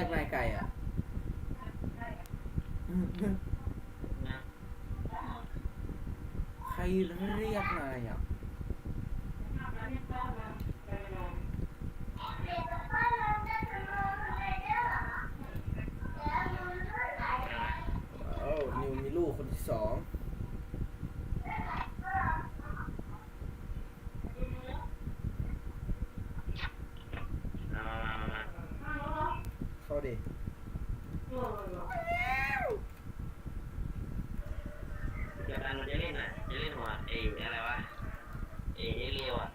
รียกนายไก่อะนะใครเรียกนายอะ ว้าวนิวมีลูกคนที่สอง มามามามา เข้า ดิเดี๋ยวอันเราจะเล่นอะจะเล่นหัวเออะไรวะเอเอเรียวอะ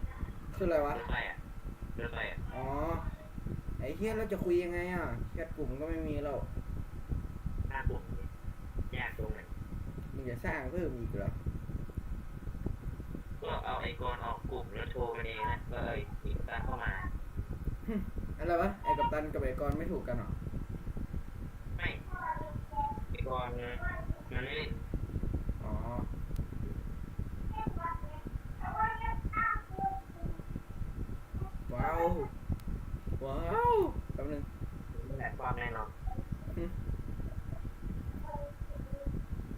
คืออะไรรวะถไฟอะรถไฟอะอ๋อไอ้เฮียเราจะคุยยังไงอะแค่กลุ่มก็ไม่มีแล้วหน้าปุ่มยากตรงไหนมึงจะสร้างเพิ่มอีกเหรอก็เอาไอคอนออกกลุ่มแล้วโทรกันเองนะก็เลยอีกตามเข้ามา อะไรวะไอ้กัปตันกับไอ้กรไม่ถูกกันเหรอไม่ไอคอนมันไม่เล่นอ๋อว้าวว้าวแป๊บนึงแพลตฟอร์มแน่นอน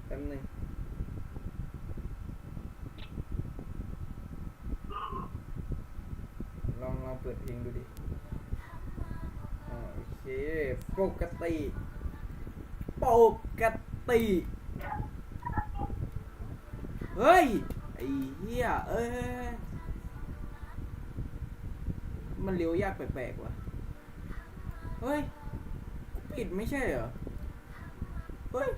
แป๊บนึงลองลองเปิดเพลงดูดิ กติ เฮ้ย ไอ้เหี้ย เอ้ย มันเลี้ยวยากแปลกๆว่ะ เฮ้ย ปิดไม่ใช่เหรอ เฮ้ย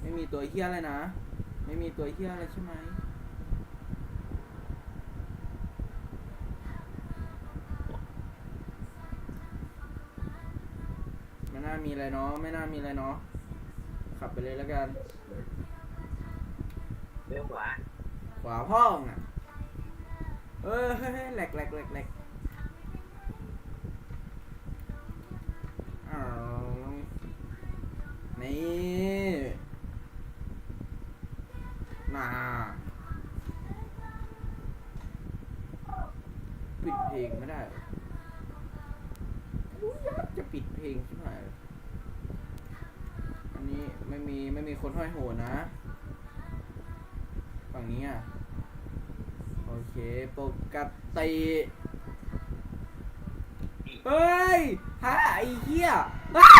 ไม่มีตัวเฮี้ยอะไรนะ ไม่มีตัวเฮี้ยอะไรใช่ไหมามีอะไรเนาะไม่น่ามีอะไรเนาะขับไปเลยแล้วกันเลี้ยวขวาขวาพ่องอะเอ้ยเฮ้ยเฮ้ยแหลกแหลกแหลกแหลกอ้าวนี่น่าปิดเพลงไม่ได้เหรออุ๊ยอยากจะปิดเพลงใช่ไหมอันนี้ ไม่มีไม่มีคนห้อยโหนนะ ฝั่งนี้อะ โอเคปกติเฮ้ยฮะไอ้เหี้ยอ้า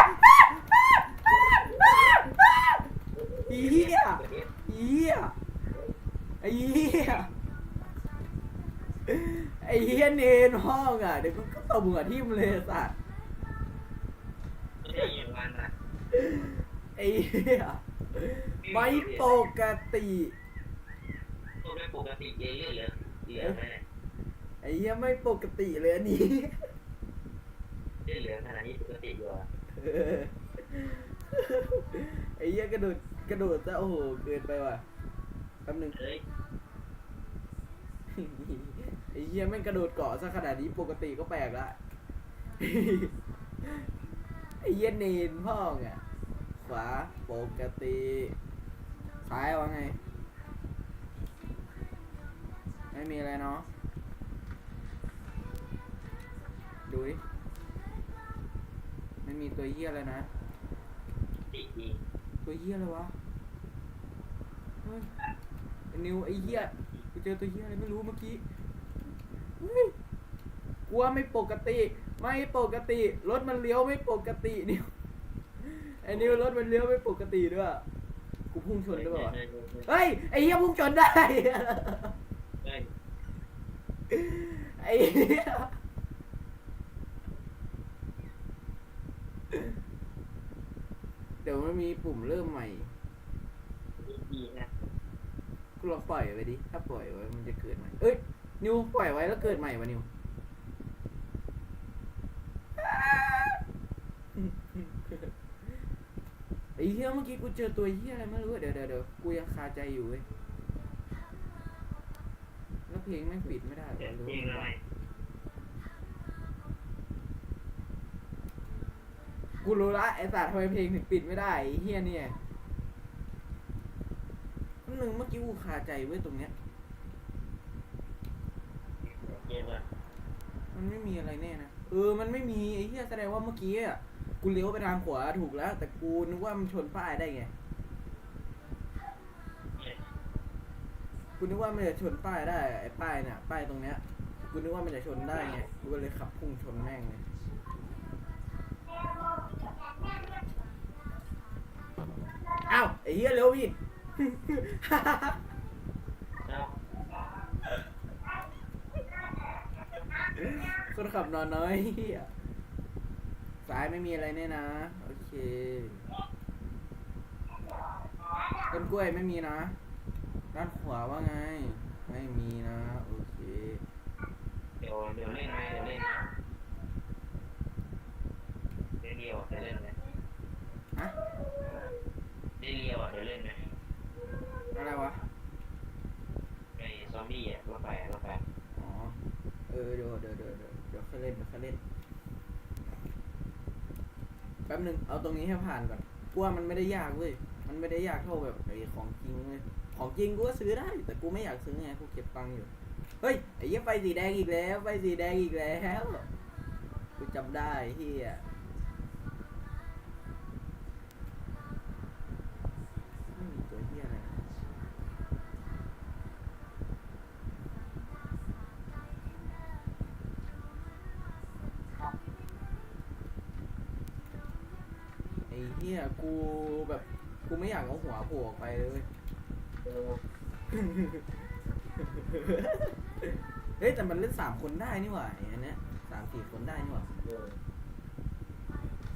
ไอ้เหี้ยไอ้เหี้ยไอ้เหี้ยไอ้เหี้ยเนนห้องอะ เดี๋ยวก็ตบหัวทิ่มเลยสัตว์ ไม่ได้อย่างนั้นนะ ไอ้ เหี้ยไม่ปกติตัวไม่ปกติเอเลี่ยนเหลือเหลือไหมเนี่ยไอ้เหี้ยไม่ปกติเลยอันนี้เลือดเหลือขนาดนี้ปกติอยู่อะเออไอ้เหี้ยกระโดดกระโดดซะโอ้โหเกินไปว่ะแป๊บหนึง เฮ้ยไอ้เหี้ยแม่งกระโดดเกาะซะขนาดนี้ปกติก็แปลกละ ไอ้เหี้ยเนนพ่องอะ ขวาปกติซ้ายวะไง ไม่มีอะไรเนาะดูดิไม่มีตัวเหี้ยอะไรนะตีมีตัวเหี้ยอะไรวะเฮ้ยไอ้นิวไอ้เหี้ยกูเจอตัวเหี้ยอะไรไม่รู้เมื่อกี้เฮ้ยกลัวไม่ปกติ ไม่ปกติ รถมันเลี้ยวไม่ปกตินิว ไอ้นิวรถมันเลี้ยวไม่ปกติด้วย กูพุ่งชนด้วยวะเฮ้ยเฮ้ยเฮ้ย ไอ้เหี้ยพุ่งชนได้เฮ้ยไอ้เหี้ยเดี๋ยวมันมีปุ่มเริ่มใหม่ ดีนะกูลองปล่อยไว้ดิ ถ้าปล่อยไว้มันจะเกิดใหม่ เอ้ย นิวปล่อยไว้แล้วเกิดใหม่วะนิว ไอ้เหี้ยเมื่อกี้กูเจอตัวเหี้ยอะไรไม่รู้เดี๋ยวเดี๋ยวเดี๋ยวกูยังคาใจอยู่เว้ยแล้วเพลงแม่งปิดไม่ได้เหรเดี๋ยวอหรือยิงอะไรกูรู้ละไอ้สัตว์ทำไมเพลงถึงปิดไม่ได้ไอ้เหี้ยเนี่ยหนึ่งเมื่อกี้กูคาใจเว้ยตรงเนี้ย เกมอะมันไม่มีอะไรแน่นะ เออ มันไม่มีไอ้เหี้ยแสดงว่าเมื่อกี้อะ กูเลี้ยวไปทางขวาถูกแล้ว แต่กูนึกว่ามันชนป้ายได้ไง กูนึกว่ามันจะชนป้ายได้ไอ้ป้ายเนี่ยป้ายตรงเนี้ย กูนึกว่ามันจะชนได้ไง กูก็เลยขับพุ่งชนแม่งเลยอ้าวไอ้เหี้ยเร็วพี่ คนขับนอนน้อยเหี้ย สายไม่มีอะไรแน่นะ โอเคต้นกล้วยไม่มีนะ ด้านขวาว่าไง ไม่มีนะ โอเค เดี๋ยวเดี๋ยวเล่นไหมเดี๋ยวเล่นนะเดี๋ยวเดียวเดี๋ยวเล่นไหมฮะเดี๋ยวเดียวเดี๋ยวเล่นไหมอะไรวะไอ้ซอมบี้อะรถไฟรถไฟอ๋อ เออเดี๋ยวเดี๋ยวเดี๋ยวเดี๋ยวเดี๋ยวค่อยเล่นเดี๋ยวค่อยเล่นแป๊บหนึงเอาตรงนี้ให้ผ่านก่อนกูว่ามันไม่ได้ยากเว้ย มันไม่ได้ยากเท่าแบบไอ้ของจริงเลยของจริงกูก็ซื้อได้ แต่กูไม่อยากซื้อไงกูเก็บตังค์อยู่ เฮ้ยไอ้เหี้ยไฟสีแดงอีกแล้วไฟสีแดงอีกแล้ว กูจำได้เฮีย อ้เฮียกูแบบกูไม่อยากเอาหัวโผล่ออกไปเลยเว้ยเออเฮ้ยแต่มันเล่นสามคนได้นี่หว่าไอ้อันเนี้ยสามสี่คนได้นี่หว่าเออ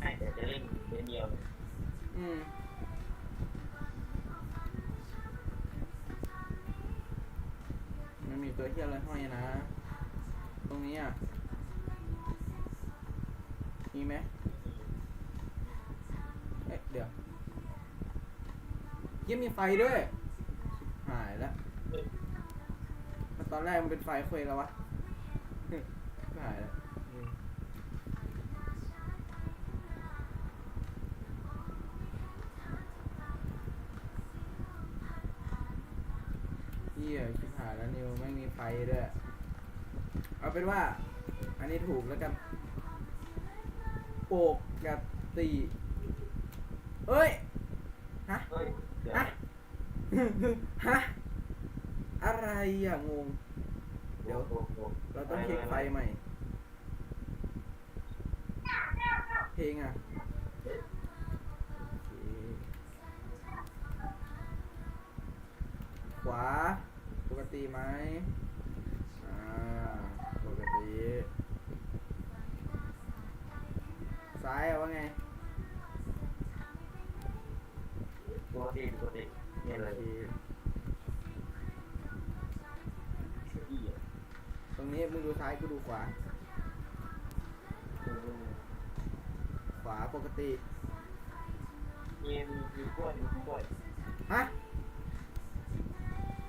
ไอ้เดี๋ยวจะเล่นเล่นเดียวเลยอืมมันมีตัวเฮียอะไรห้อยนะ ตรงนี้อะมีไหม ยังมีไฟด้วย หายแล้วมันตอนแรกมันเป็นไฟเควแล้ววะ หายแล้วเฮียชิบหายแล้วนิวไม่มีไฟด้วย เอาเป็นว่า อันนี้ถูกแล้วกัน โปกกติเฮ้ย ฮะ เฮ้ยเดี๋ยว ฮะ ฮะ อะไรอะงง เดี๋ยวเราต้องเช็คไฟใหม่ เพลงอะขวา ปกติไหมอ่า ปกติ ซ้ายอะว่าไง ตรงนี้มึงดูซ้ายกูดูขวาเออขวาปกติมีมีมีกล้วยมีกล้วยฮะ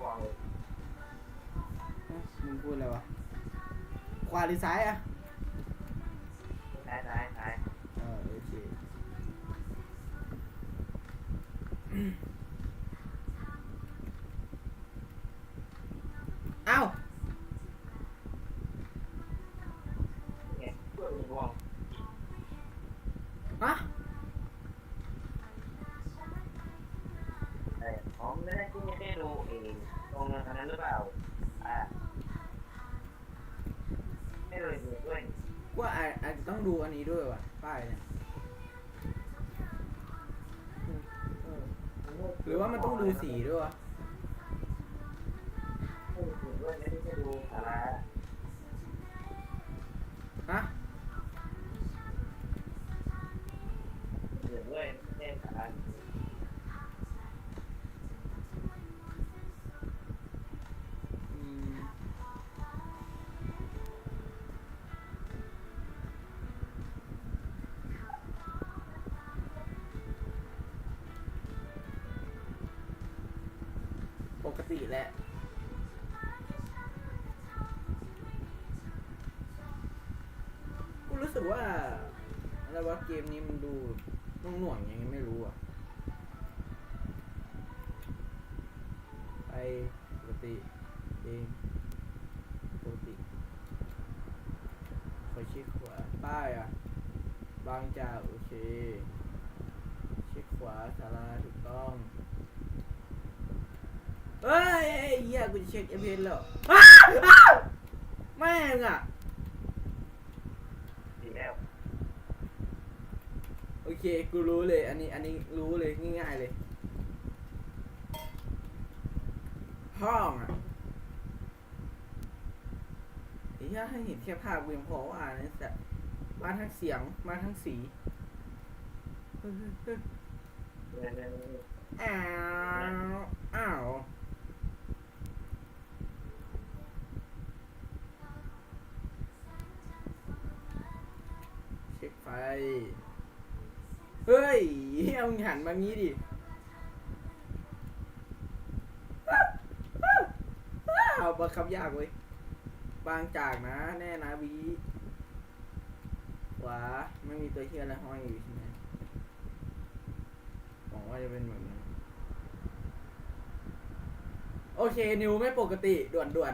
วางเลยฮะมึงพูดอะไรวะ ขวาหรือซ้ายอะซ้ายซ้ายซ้าย ฮะเออผมไม่ได้ที่ไม่ได้ดูเองตรงนั้นหรือเปล่า อ่า ไม่เลยดูด้วยว่าอาจอาจจะต้องดูอันนี้ด้วยว่ะป้ายเนี่ยเออหรือว่ามันต้องดูสีด้วยวะ ดูด้วยไม่ได้อะไรอืมปกติแหละ กูรู้สึกว่าอะไรวะเกมนี้มันดู หน่วงยังไม่รู้อะไปปกติเองปกติขอเช็คขวาป้ายอะ บางจากโอเค เช็คขวาสาราถูกต้องเฮ้ยเฮียกูจะเช็คเอเพนแล้วแม่งอะ เคกูรู้เลย อันนี้ อันนี้รู้เลยง่ายๆเลย ห้องอะไอ้เหี้ยให้เห็นแค่ภาพกูยังพอว่าอ่านนะแต่มาทั้งเสียง มาทั้งสีเฮ้ยเฮ้ยเฮ้ยเนี่ยเนี่ยเนี่ยอ้าวอ้าวเช็คไฟ เฮ้ยเอามึงหันมางี้ดิ เอาบังคับยากเว้ย บางจากนะ แน่นะวีขวาไม่มีตัวเชี่ยอะไรห้อยอยู่ใช่ไหมหวังว่าจะเป็นแบบนั้นโอเค นิวไม่ปกติด่วนด่วน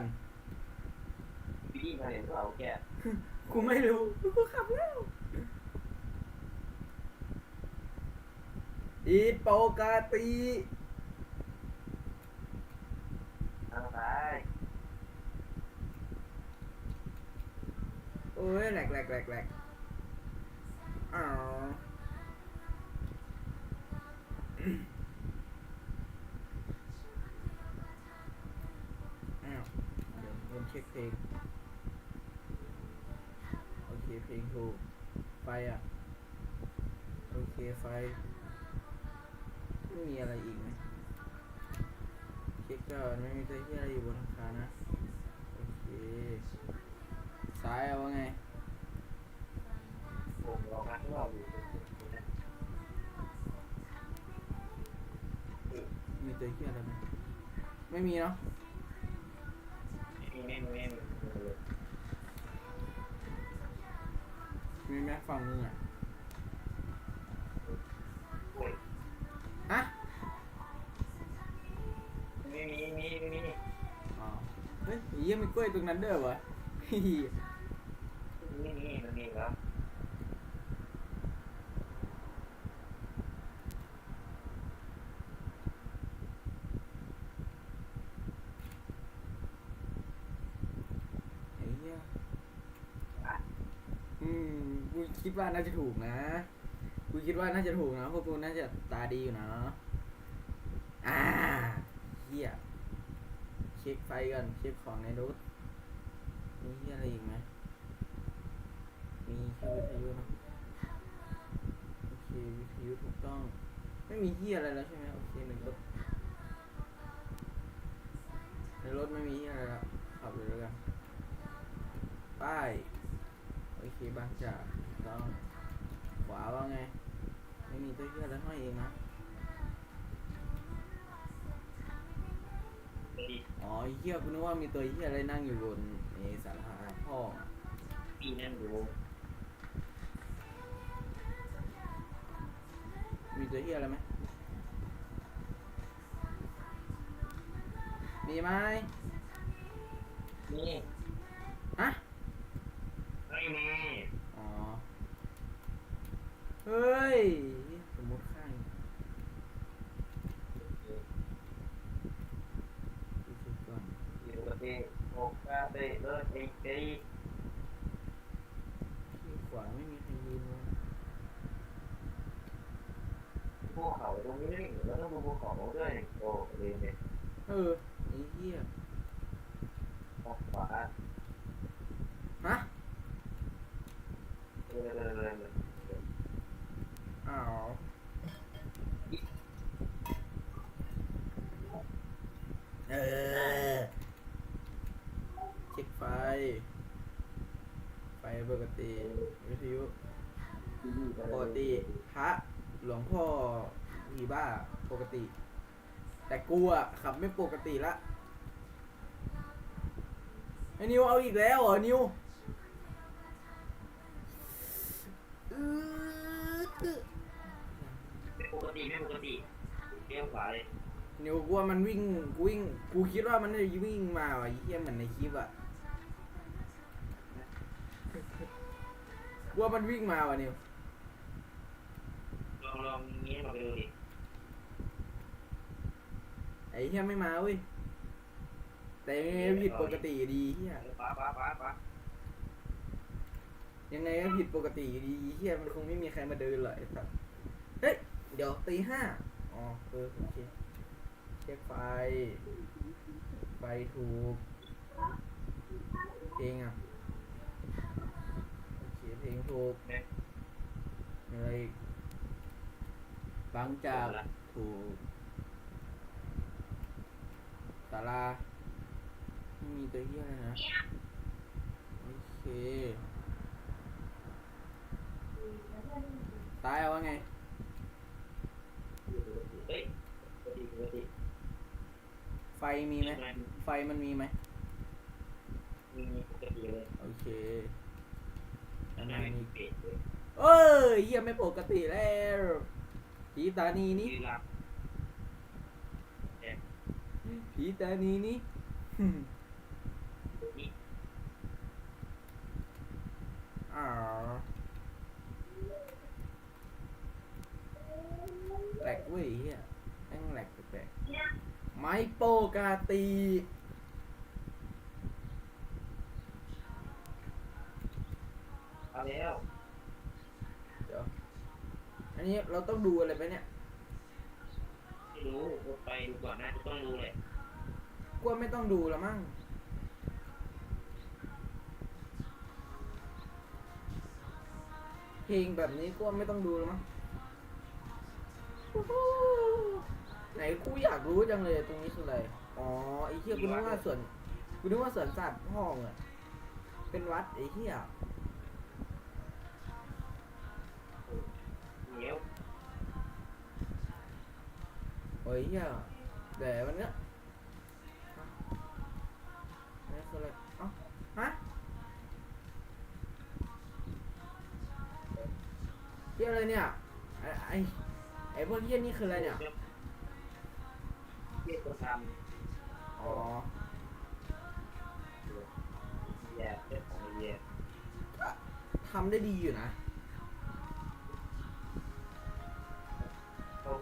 พี่มาเห็นเขาแก ๆกูไม่รู้ กูขับแล้ว อีปกติทางซ้ายโอ้ยแหลกแหลกแหลกแหลกอ๋ออ้าวเดี๋ยวผมเช็คเพลง โอเคเพลงถูกไฟอะ โอเคไฟ ไม่มีอะไรอีกไหมเช็คก่อนไม่มีตัวที่อะไรอยู่บนหลังคานะ โอเค ซ้ายเอาว่าไง ผมลองมาที่เราอยู่มีตัวเหี้ยอะไรไหมไม่มีเนาะไม่ไม่ไม่มีแม็กฝั่งนึงอะ หี้ยมีกล้วยตรงนั้นเด้อวะเฮ้ยไม่มีมันมีแล้วไอ้เหี้ยอืมกูคิดว่าน่าจะถูกนะกูคิดว่าน่าจะถูกนะพราะกูน่าจะตาดีอยู่นะ อ่าเหี้ย เช็คไฟก่อน เช็คของในรถมีขี้อะไรอีกไหมมีแค่วิทยุเนะโอเควิทยุถูกต้อง ไม่มีเหี้ยอะไรแล้วใช่ไหมโอเคหนึ่งรถในรถไม่มีเหี้ยอะไรแล้วขับเลยแล้วกันป้ายโอเคบางจากต้องขวาว่าไง ไม่มีตัวเหี้ยอะไรห้อยเองนะ ดีอ๋อไอ้เหี้ยกูนึกว่ามีตัวเหี้ยอะไรนั่งอยู่บนเอสาราพ่ออะปีนั่นอยู่มีตัวเหี้ยอะไรไหมมีไหมนี่ฮะไม่มีอ๋อเฮ้ย สมมติข้างดูสิก่อน อยู่กับที่หกกาเตะ เลิศเองตีที่ขวาไม่มีใครยืนเลยภูเขาตรงนี้ไม่เหมือแล้วต้องดูภูเขาด้วยโอ้เรียเนี่ยเออไอ้เหี้ยออกขวาฮะเออเออเออเอออ้าวเออ เช็คไฟ ไฟปกติ วิทยุ ปกติ พระ หลวงพ่อผีบ้า ปกติ แต่ กูอะขับไม่ปกติละไอ้นิวเอาอีกแล้วเหรอนิวอื้อไม่ปกติไม่ปกติเลี้ยวขวาเลยนิวกูว่ามันวิ่งกูวิ่งกูคิดว่ามันจะวิ่งมาว่ะไอ้เหี้ยเหมือนในคลิปอะกูว่ามันวิ่งมาว่ะนิวลองลองงี้มาไปดูดิไอ้เฮียไม่มาเว้ย แต่ยังไงก็ผิดปกติอยู่ดีเฮียป้าป้าป้าป้ายังไงก็ผิดปกติอยู่ดีเฮียมันคงไม่มีใครมาเดินหรอกไอ้สัสเฮ้ย เดี๋ยวตีห้าอ๋อเออโอเคเช็คไฟ ไฟถูก เพลงอะโอเคเพลงถูกเนี่ยอะไรอีกบางจากถูก สาราไม่มีตัวเฮียอะไรนะ โอเค ตายเอาว่าไง เฮ้ยปกติปกติไฟมีไหม ไฟมันมีไหม มีปกติเลยโอเคอันนั้นมีเปลี่ยนเลยเอ้ยเหี้ยไม่ปกติแล้วผีตานีนี่ ยืนรับ ผีตานีนี่นี่อ้าวแหลกเว้ยเฮียแม่งแหลกแปลกๆไม่โปกาตีเอาแล้ว เดี๋ยว อันนี้เราต้องดูอะไรไหมเนี่ยไม่ รู้ไปดูก่อนนะต้องดูเลยกลัวไม่ต้องดูแล้วมั้งเพลงแบบนี้กลัวไม่ต้องดูแล้วมั้งไหนกูอยากรู้จังเลยตรงนี้คืออะไรอ๋อไอ้เหี้ยกูนึกว่าสวนกูนึกว่าสวนสัตว์ห้องอะเป็นวัดไอ้เหี้ยเหนียว เฮ้ยอะแต่วันเนี้ยนี่คืออะไรอ้าฮะเฮียอะไรเนี่ย ไอไอไอพวกเฮียนี่คืออะไรเนี่ยเฮียตัวซ้ำอ๋อแย่เป็นของแย่ทำได้ดีอยู่นะโอ้